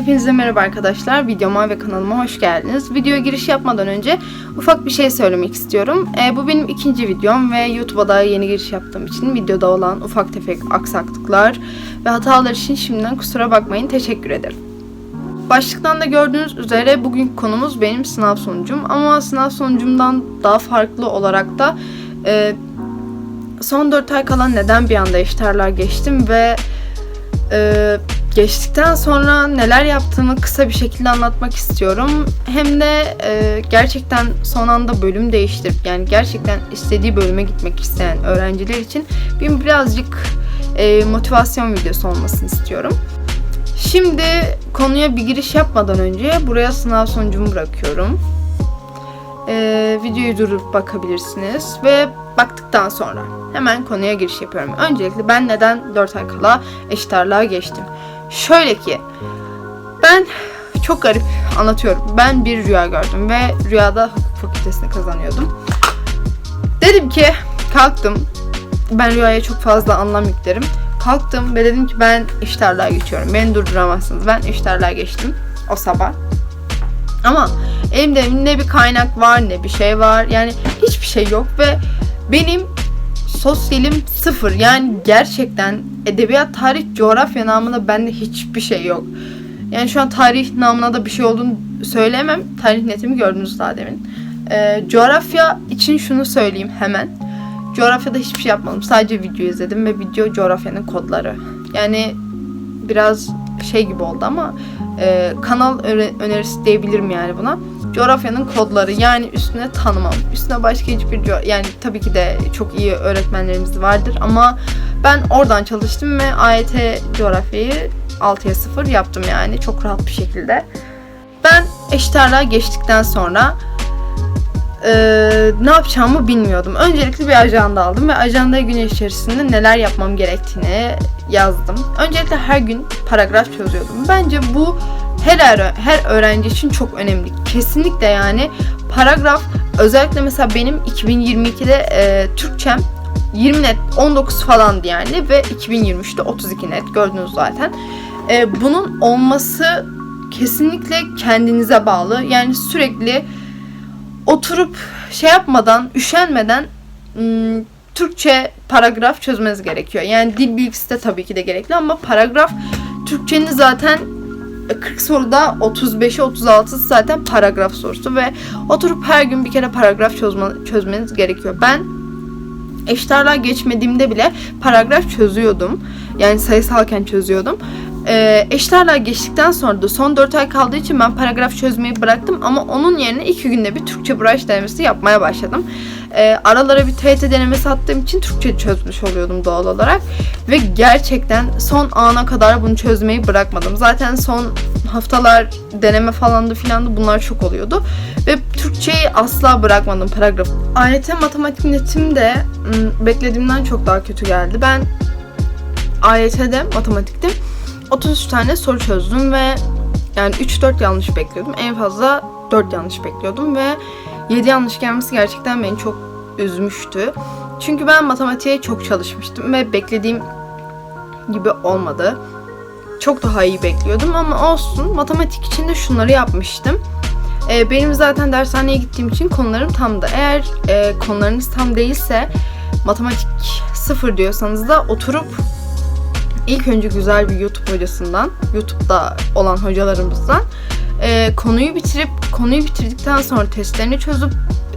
Hepinize merhaba arkadaşlar. Videoma ve kanalıma hoş geldiniz. Videoya giriş yapmadan önce ufak bir şey söylemek istiyorum. Ee, bu benim ikinci videom ve YouTube'a da yeni giriş yaptığım için videoda olan ufak tefek aksaklıklar ve hatalar için şimdiden kusura bakmayın. Teşekkür ederim. Başlıktan da gördüğünüz üzere bugünkü konumuz benim sınav sonucum. Ama sınav sonucumdan daha farklı olarak da e, son 4 ay kalan neden bir anda eşitarlar geçtim ve e, geçtikten sonra neler yaptığımı kısa bir şekilde anlatmak istiyorum. Hem de e, gerçekten son anda bölüm değiştirip yani gerçekten istediği bölüme gitmek isteyen öğrenciler için bir birazcık e, motivasyon videosu olmasını istiyorum. Şimdi konuya bir giriş yapmadan önce buraya sınav sonucumu bırakıyorum. Ee, videoyu durup bakabilirsiniz ve baktıktan sonra hemen konuya giriş yapıyorum. Öncelikle ben neden 4 ay kala eşit ağırlığa geçtim? Şöyle ki ben çok garip anlatıyorum. Ben bir rüya gördüm ve rüyada hukuk fakültesini kazanıyordum. Dedim ki kalktım. Ben rüyaya çok fazla anlam yüklerim. Kalktım ve dedim ki ben eşit ağırlığa geçiyorum. Beni durduramazsınız. Ben eşit ağırlığa geçtim o sabah. Ama elimde ne bir kaynak var ne bir şey var. Yani hiçbir şey yok ve benim sosyalim sıfır. Yani gerçekten edebiyat, tarih, coğrafya namına bende hiçbir şey yok. Yani şu an tarih namına da bir şey olduğunu söylemem. Tarih netimi gördünüz daha demin. Ee, coğrafya için şunu söyleyeyim hemen. Coğrafyada hiçbir şey yapmadım. Sadece video izledim ve video coğrafyanın kodları. Yani biraz şey gibi oldu ama e, kanal öne- önerisi diyebilirim yani buna. Coğrafyanın kodları yani üstüne tanımam. Üstüne başka hiçbir yani tabii ki de çok iyi öğretmenlerimiz vardır ama ben oradan çalıştım ve AYT coğrafyayı 6'ya 0 yaptım yani çok rahat bir şekilde. Ben eşit geçtikten sonra eee, ne yapacağımı bilmiyordum. Öncelikle bir ajanda aldım ve ajandaya gün içerisinde neler yapmam gerektiğini yazdım. Öncelikle her gün paragraf çözüyordum. Bence bu her öğre- her öğrenci için çok önemli. Kesinlikle yani paragraf özellikle mesela benim 2022'de e, Türkçem 20 net 19 falandı yani ve 2023'te 32 net gördünüz zaten. E, bunun olması kesinlikle kendinize bağlı. Yani sürekli oturup şey yapmadan, üşenmeden ım, Türkçe paragraf çözmeniz gerekiyor. Yani dil bilgisi de tabii ki de gerekli ama paragraf Türkçenin zaten 40 soruda 35'i 36'sı zaten paragraf sorusu ve oturup her gün bir kere paragraf çözme, çözmeniz gerekiyor. Ben eşit ağırlığa geçmediğimde bile paragraf çözüyordum. Yani sayısalken çözüyordum. Ee, eşit ağırlığa geçtikten sonra da son 4 ay kaldığı için ben paragraf çözmeyi bıraktım ama onun yerine 2 günde bir Türkçe branş denemesi yapmaya başladım. Ee, aralara bir TYT denemesi attığım için Türkçe çözmüş oluyordum doğal olarak. Ve gerçekten son ana kadar bunu çözmeyi bırakmadım. Zaten son haftalar deneme falandı filandı bunlar çok oluyordu. Ve Türkçeyi asla bırakmadım paragraf. AYT matematik netim de beklediğimden çok daha kötü geldi. Ben AYT'de matematikte 33 tane soru çözdüm ve yani 3-4 yanlış bekliyordum. En fazla 4 yanlış bekliyordum ve 7 yanlış gelmesi gerçekten beni çok üzmüştü. Çünkü ben matematiğe çok çalışmıştım ve beklediğim gibi olmadı. Çok daha iyi bekliyordum ama olsun. Matematik için de şunları yapmıştım. Ee, benim zaten dershaneye gittiğim için konularım tamdı. Eğer e, konularınız tam değilse matematik sıfır diyorsanız da oturup ilk önce güzel bir YouTube hocasından, YouTube'da olan hocalarımızdan e, konuyu bitirip konuyu bitirdikten sonra testlerini çözüp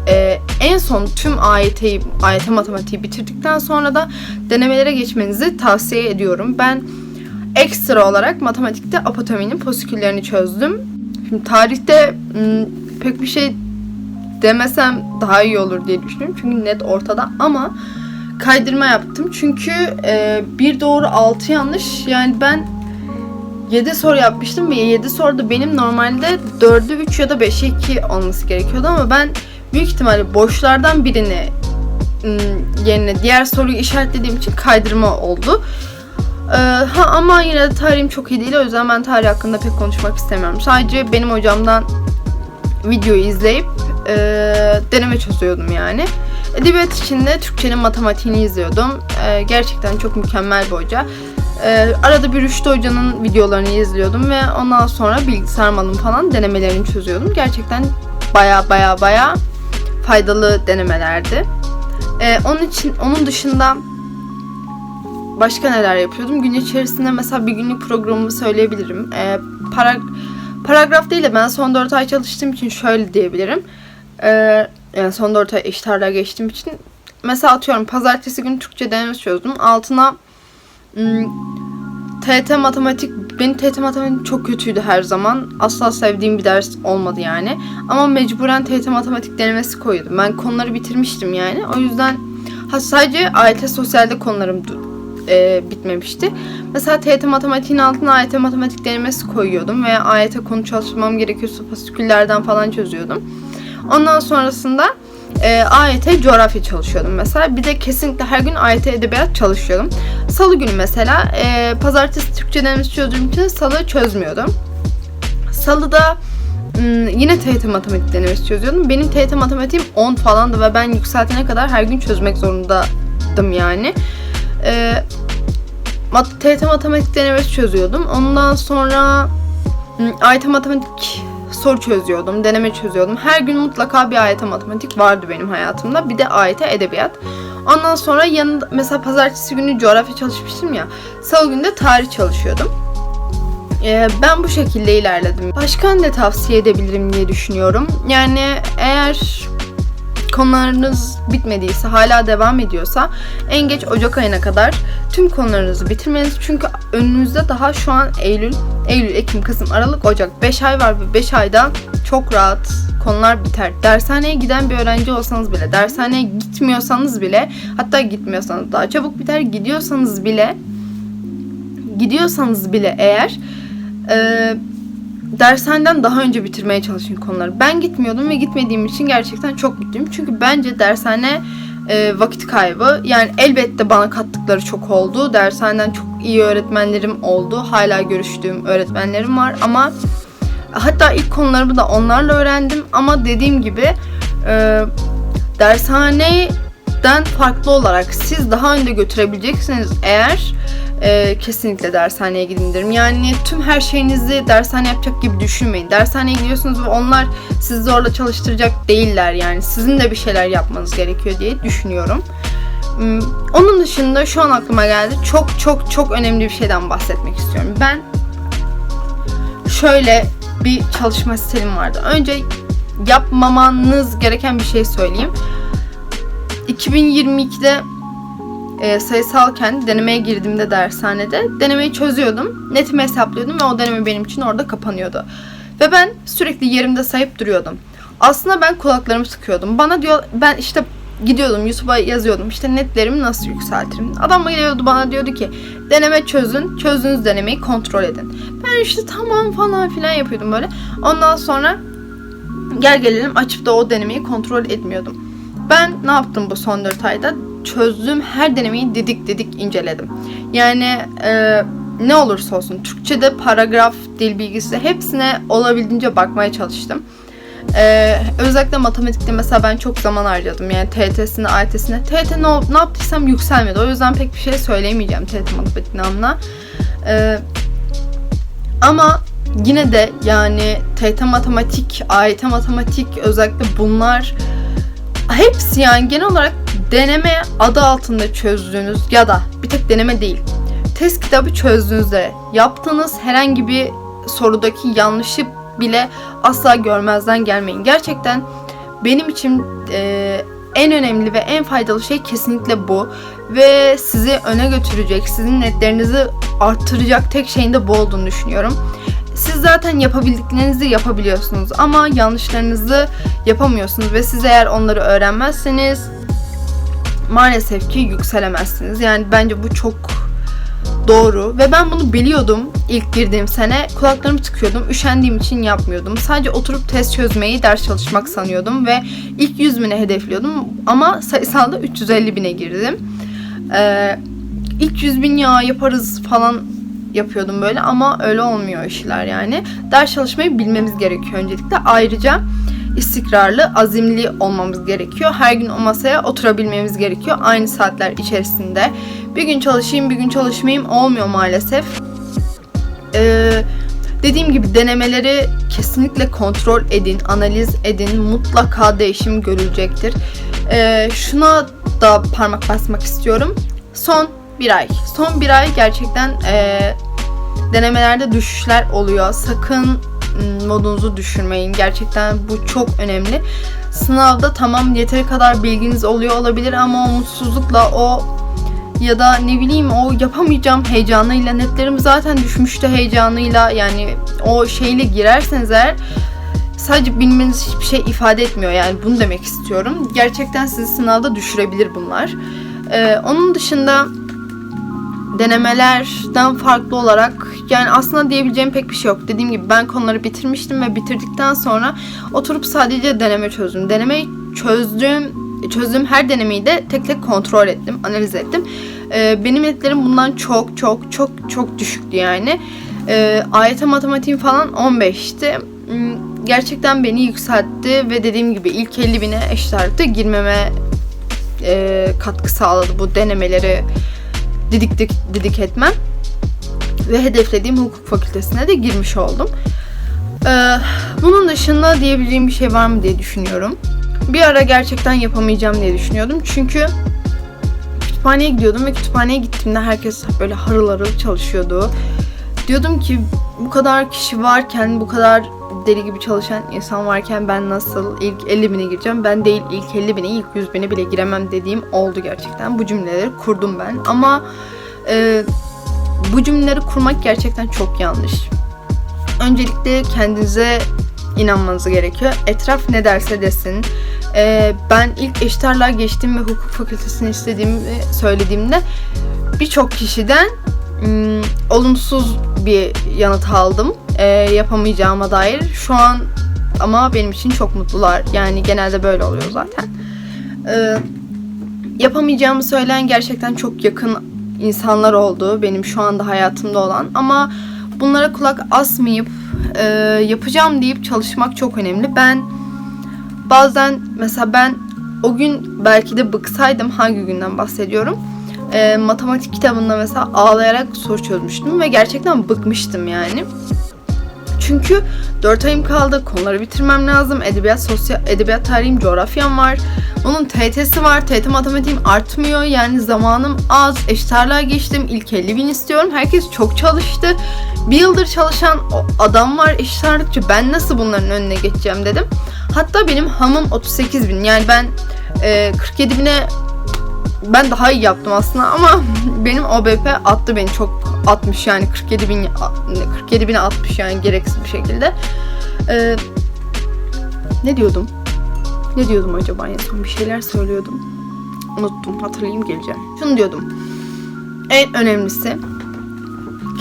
e, en son tüm AYT'yi, AYT matematiği bitirdikten sonra da denemelere geçmenizi tavsiye ediyorum. Ben ekstra olarak matematikte apotominin fosiküllerini çözdüm. Şimdi tarihte m, pek bir şey demesem daha iyi olur diye düşünüyorum. Çünkü net ortada ama kaydırma yaptım. Çünkü e, bir doğru 6 yanlış. Yani ben 7 soru yapmıştım ve 7 soruda benim normalde 4'ü 3 ya da 5'e 2 olması gerekiyordu ama ben büyük ihtimalle boşlardan birini yerine diğer soruyu işaretlediğim için kaydırma oldu. Ee, ha ama yine de tarihim çok iyi değil o yüzden ben tarih hakkında pek konuşmak istemiyorum. Sadece benim hocamdan videoyu izleyip deneme çözüyordum yani. Edebiyat için de Türkçenin matematiğini izliyordum. E, gerçekten çok mükemmel bir hoca. Ee, arada bir Rüştü Hoca'nın videolarını izliyordum ve ondan sonra bilgisayar malım falan denemelerini çözüyordum. Gerçekten baya baya baya faydalı denemelerdi. Ee, onun için onun dışında başka neler yapıyordum? Gün içerisinde mesela bir günlük programımı söyleyebilirim. Ee, para, paragraf değil de ben son 4 ay çalıştığım için şöyle diyebilirim. Ee, yani son 4 ay eşit geçtiğim için mesela atıyorum pazartesi günü Türkçe denemesi çözdüm. Altına ım, TET matematik benim TET matematik çok kötüydü her zaman. Asla sevdiğim bir ders olmadı yani. Ama mecburen TET matematik denemesi koyuyordum. Ben konuları bitirmiştim yani. O yüzden ha sadece AYT sosyalde konularım e, bitmemişti. Mesela TET matematiğin altına AYT matematik denemesi koyuyordum ve AYT konu çalışmam gerekiyorsa fasiküllerden falan çözüyordum. Ondan sonrasında e, AYT coğrafya çalışıyordum mesela. Bir de kesinlikle her gün AYT edebiyat çalışıyordum. Salı günü mesela e, pazartesi Türkçe denemesi çözdüğüm için salı çözmüyordum. Salıda yine TYT matematik denemesi çözüyordum. Benim TYT matematiğim 10 falandı ve ben yükseltene kadar her gün çözmek zorundaydım yani. E, mat TYT matematik denemesi çözüyordum. Ondan sonra AYT matematik soru çözüyordum, deneme çözüyordum. Her gün mutlaka bir AYT matematik vardı benim hayatımda. Bir de AYT edebiyat. Ondan sonra yanında mesela pazartesi günü coğrafya çalışmıştım ya. Salı günü de tarih çalışıyordum. Ee, ben bu şekilde ilerledim. Başka ne tavsiye edebilirim diye düşünüyorum. Yani eğer konularınız bitmediyse, hala devam ediyorsa en geç Ocak ayına kadar tüm konularınızı bitirmeniz. Çünkü önünüzde daha şu an Eylül, Eylül, Ekim, Kasım, Aralık, Ocak 5 ay var ve 5 ayda çok rahat konular biter. Dershaneye giden bir öğrenci olsanız bile, dershaneye gitmiyorsanız bile, hatta gitmiyorsanız daha çabuk biter, gidiyorsanız bile gidiyorsanız bile eğer e, dershaneden daha önce bitirmeye çalışın konuları. Ben gitmiyordum ve gitmediğim için gerçekten çok mutluyum. Çünkü bence dershane e, vakit kaybı. Yani elbette bana kattıkları çok oldu. Dershaneden çok iyi öğretmenlerim oldu. Hala görüştüğüm öğretmenlerim var ama hatta ilk konularımı da onlarla öğrendim. Ama dediğim gibi e, dershaneden farklı olarak siz daha önde götürebileceksiniz eğer e, kesinlikle dershaneye gidin derim. Yani tüm her şeyinizi dershane yapacak gibi düşünmeyin. Dershaneye gidiyorsunuz ve onlar sizi zorla çalıştıracak değiller yani. Sizin de bir şeyler yapmanız gerekiyor diye düşünüyorum. Hmm, Onun dışında şu an aklıma geldi. Çok çok çok önemli bir şeyden bahsetmek istiyorum. Ben şöyle bir çalışma stilim vardı. Önce yapmamanız gereken bir şey söyleyeyim. 2022'de e, sayısalken denemeye girdiğimde dershanede denemeyi çözüyordum. Netimi hesaplıyordum ve o deneme benim için orada kapanıyordu. Ve ben sürekli yerimde sayıp duruyordum. Aslında ben kulaklarımı sıkıyordum. Bana diyor ben işte gidiyordum YouTube'a yazıyordum işte netlerimi nasıl yükseltirim. Adam geliyordu bana diyordu ki deneme çözün, çözdüğünüz denemeyi kontrol edin. Ben işte tamam falan filan yapıyordum böyle. Ondan sonra gel gelelim açıp da o denemeyi kontrol etmiyordum. Ben ne yaptım bu son 4 ayda? Çözdüğüm her denemeyi didik didik inceledim. Yani e, ne olursa olsun Türkçe'de paragraf, dil bilgisi hepsine olabildiğince bakmaya çalıştım. Ee, özellikle matematikte mesela ben çok zaman harcadım. Yani TET'sine, AYT'sine. TET ne, ne yaptıysam yükselmedi. O yüzden pek bir şey söyleyemeyeceğim TET matematik namına. Ee, ama yine de yani TET matematik, AYT matematik özellikle bunlar hepsi yani genel olarak deneme adı altında çözdüğünüz ya da bir tek deneme değil. Test kitabı çözdüğünüzde yaptığınız herhangi bir sorudaki yanlışı bile asla görmezden gelmeyin. Gerçekten benim için e, en önemli ve en faydalı şey kesinlikle bu. Ve sizi öne götürecek, sizin netlerinizi arttıracak tek şeyin de bu olduğunu düşünüyorum. Siz zaten yapabildiklerinizi yapabiliyorsunuz ama yanlışlarınızı yapamıyorsunuz ve siz eğer onları öğrenmezseniz maalesef ki yükselemezsiniz. Yani bence bu çok doğru ve ben bunu biliyordum ilk girdiğim sene. Kulaklarımı tıkıyordum. Üşendiğim için yapmıyordum. Sadece oturup test çözmeyi, ders çalışmak sanıyordum ve ilk 100 bine hedefliyordum ama sayısalda 350 bine girdim. Ee, ilk 100 bin ya yaparız falan yapıyordum böyle ama öyle olmuyor işler yani. Ders çalışmayı bilmemiz gerekiyor öncelikle. Ayrıca istikrarlı, azimli olmamız gerekiyor. Her gün o masaya oturabilmemiz gerekiyor. Aynı saatler içerisinde. Bir gün çalışayım, bir gün çalışmayayım olmuyor maalesef. Ee, dediğim gibi denemeleri kesinlikle kontrol edin, analiz edin. Mutlaka değişim görülecektir. Ee, şuna da parmak basmak istiyorum. Son bir ay. Son bir ay gerçekten ee, denemelerde düşüşler oluyor. Sakın ım, modunuzu düşürmeyin. Gerçekten bu çok önemli. Sınavda tamam yeteri kadar bilginiz oluyor olabilir ama o mutsuzlukla o ya da ne bileyim o yapamayacağım heyecanıyla netlerim zaten düşmüştü heyecanıyla yani o şeyle girerseniz eğer sadece bilmeniz hiçbir şey ifade etmiyor yani bunu demek istiyorum. Gerçekten sizi sınavda düşürebilir bunlar. Ee, onun dışında denemelerden farklı olarak yani aslında diyebileceğim pek bir şey yok. Dediğim gibi ben konuları bitirmiştim ve bitirdikten sonra oturup sadece deneme çözdüm. Denemeyi çözdüğüm çözdüğüm her denemeyi de tek tek kontrol ettim, analiz ettim. Ee, benim netlerim bundan çok çok çok çok düşüktü yani. Ee, AYT matematiğim falan 15'ti. Hmm, Gerçekten beni yükseltti ve dediğim gibi ilk 50 bine eşit girmeme e, katkı sağladı bu denemeleri didik dik, didik etmem. Ve hedeflediğim hukuk fakültesine de girmiş oldum. Ee, bunun dışında diyebileceğim bir şey var mı diye düşünüyorum. Bir ara gerçekten yapamayacağım diye düşünüyordum. Çünkü kütüphaneye gidiyordum ve kütüphaneye gittiğimde herkes böyle harıl harıl çalışıyordu. Diyordum ki bu kadar kişi varken, bu kadar deli gibi çalışan insan varken ben nasıl ilk 50 bine gireceğim? Ben değil ilk 50 bine, ilk 100 bine bile giremem dediğim oldu gerçekten. Bu cümleleri kurdum ben ama e, bu cümleleri kurmak gerçekten çok yanlış. Öncelikle kendinize inanmanız gerekiyor. Etraf ne derse desin. Ee, ben ilk eşit ağırlığa geçtim ve hukuk fakültesini istediğimi söylediğimde birçok kişiden ım, olumsuz bir yanıt aldım. Ee, yapamayacağıma dair. Şu an ama benim için çok mutlular. Yani genelde böyle oluyor zaten. Ee, yapamayacağımı söyleyen gerçekten çok yakın insanlar oldu. Benim şu anda hayatımda olan. Ama bunlara kulak asmayıp e, yapacağım deyip çalışmak çok önemli. Ben bazen mesela ben o gün belki de bıksaydım hangi günden bahsediyorum. E, matematik kitabında mesela ağlayarak soru çözmüştüm ve gerçekten bıkmıştım yani. Çünkü 4 ayım kaldı. Konuları bitirmem lazım. Edebiyat, sosyal, edebiyat tarihim, coğrafyam var. Onun TYT'si var. TYT matematiğim artmıyor. Yani zamanım az. Eşit ağırlığa geçtim. İlk 50 bin istiyorum. Herkes çok çalıştı. Bir yıldır çalışan adam var eşit ağırlıkçı. Ben nasıl bunların önüne geçeceğim dedim. Hatta benim hamım 38 bin. Yani ben e, 47 bine ben daha iyi yaptım aslında ama benim OBP attı beni çok atmış yani 47 bin 47 bine atmış yani gereksiz bir şekilde. Ee, ne diyordum? Ne diyordum acaba en son bir şeyler söylüyordum. Unuttum hatırlayayım geleceğim. Şunu diyordum. En önemlisi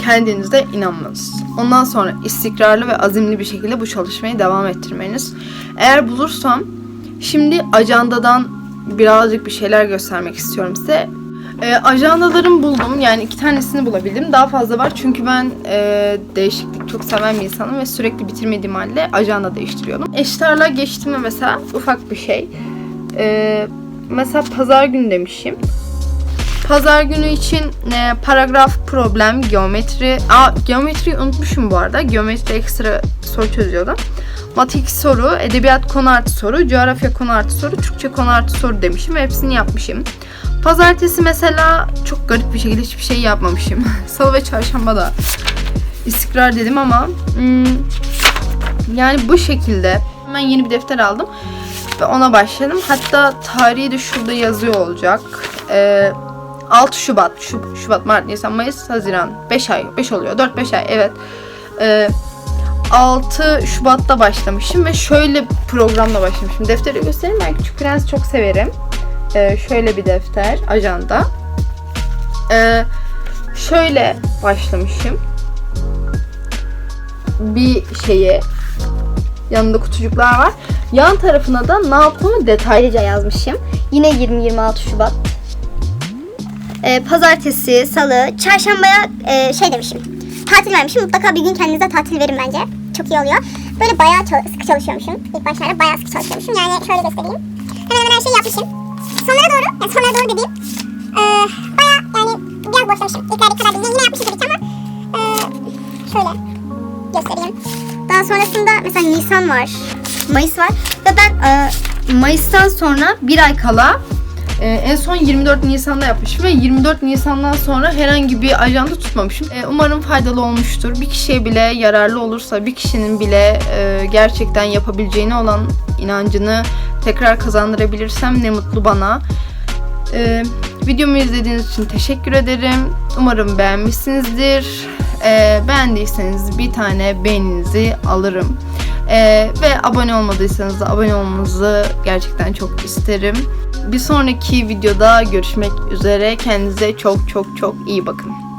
kendinize inanmanız. Ondan sonra istikrarlı ve azimli bir şekilde bu çalışmayı devam ettirmeniz. Eğer bulursam şimdi ajandadan birazcık bir şeyler göstermek istiyorum size. E, ajandalarımı buldum. Yani iki tanesini bulabildim. Daha fazla var çünkü ben e, değişiklik çok seven bir insanım ve sürekli bitirmediğim halde ajanda değiştiriyordum. Eşit ağırlığa geçtiğimde mesela ufak bir şey. E, mesela pazar günü demişim. Pazar günü için e, paragraf, problem, geometri. Aa, geometriyi unutmuşum bu arada. Geometri ekstra soru çözüyordum. Matematik soru, edebiyat konu artı soru, coğrafya konu artı soru, Türkçe konu artı soru demişim ve hepsini yapmışım. Pazartesi mesela çok garip bir şekilde hiçbir şey yapmamışım. Salı ve çarşamba da istikrar dedim ama hmm, yani bu şekilde hemen yeni bir defter aldım ve ona başladım. Hatta tarihi de şurada yazıyor olacak. Ee, 6 Şubat, Şub- Şubat, Mart, Nisan, Mayıs, Haziran. 5 ay, 5 oluyor. 4-5 ay evet. Ee, 6 Şubat'ta başlamışım ve şöyle programla başlamışım. Defteri göstereyim ben Küçük Prens çok severim. Ee, şöyle bir defter, ajanda. Ee, şöyle başlamışım. Bir şeye yanında kutucuklar var. Yan tarafına da ne yaptığımı detaylıca yazmışım. Yine 20-26 Şubat. Ee, pazartesi, salı, çarşambaya e, şey demişim. Tatil vermişim. Mutlaka bir gün kendinize tatil verin bence. Çok iyi oluyor. böyle bayağı çal- sıkı çalışıyormuşum. İlk başlarda bayağı sıkı çalışıyormuşum. Yani şöyle göstereyim. Hemen hemen her şeyi yapmışım. Sonlara doğru, yani sonlara doğru dediğim e, bayağı yani biraz boşlamışım. İlklerdeki kadar değil. Yine yapmışım tabii ki ama e, şöyle göstereyim. Daha sonrasında mesela Nisan var. Mayıs var. Ve ben e, Mayıs'tan sonra bir ay kala e, en son 24 Nisan'da yapmışım ve 24 Nisan'dan sonra herhangi bir ajanda tutmamışım. E, umarım faydalı olmuştur. Bir kişiye bile yararlı olursa, bir kişinin bile e, gerçekten yapabileceğine olan inancını tekrar kazandırabilirsem ne mutlu bana. E, videomu izlediğiniz için teşekkür ederim. Umarım beğenmişsinizdir. Beğendiyseniz bir tane beğeninizi alırım. E, ve abone olmadıysanız da abone olmanızı gerçekten çok isterim. Bir sonraki videoda görüşmek üzere. Kendinize çok çok çok iyi bakın.